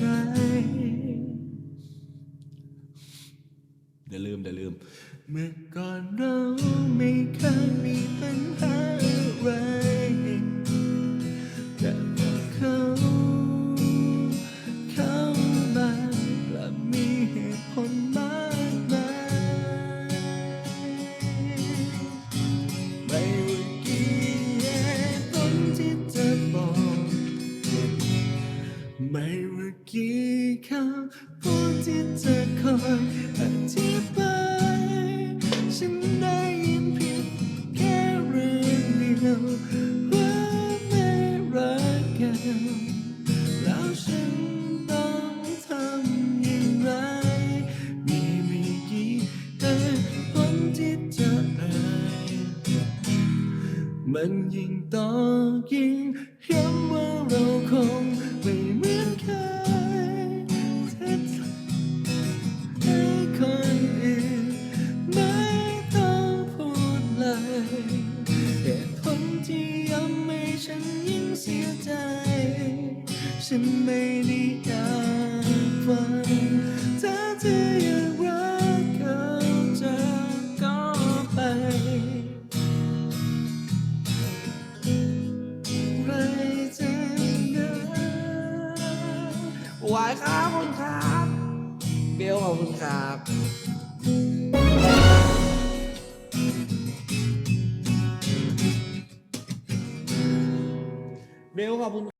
เดี๋ยวลืมเดี๋ยวลืม เมื่อก่อนเราไม่เคยมีปัญหา ไม่ว่ากี่คำพูดที่เธอคอยอธิบายฉันได้ยินเพียงแค่เรื่องเดียวว่าไม่รักกันแล้วฉันต้องทำอย่างไร มีไม่กี่เหตุผลที่จะเอ่ยมันยิ่งต่อยิ่งย้ำว่าเรา เลยเหตุผลที่ย้ำให้ฉันยิ่งเสียใจ ฉันไม่ได้อยากฟังถ้าเธอยังรักเขาจะก็ไปใครจะเดินหวาครับขอบคุณครับ เบลขอบคุณครับ meu aluno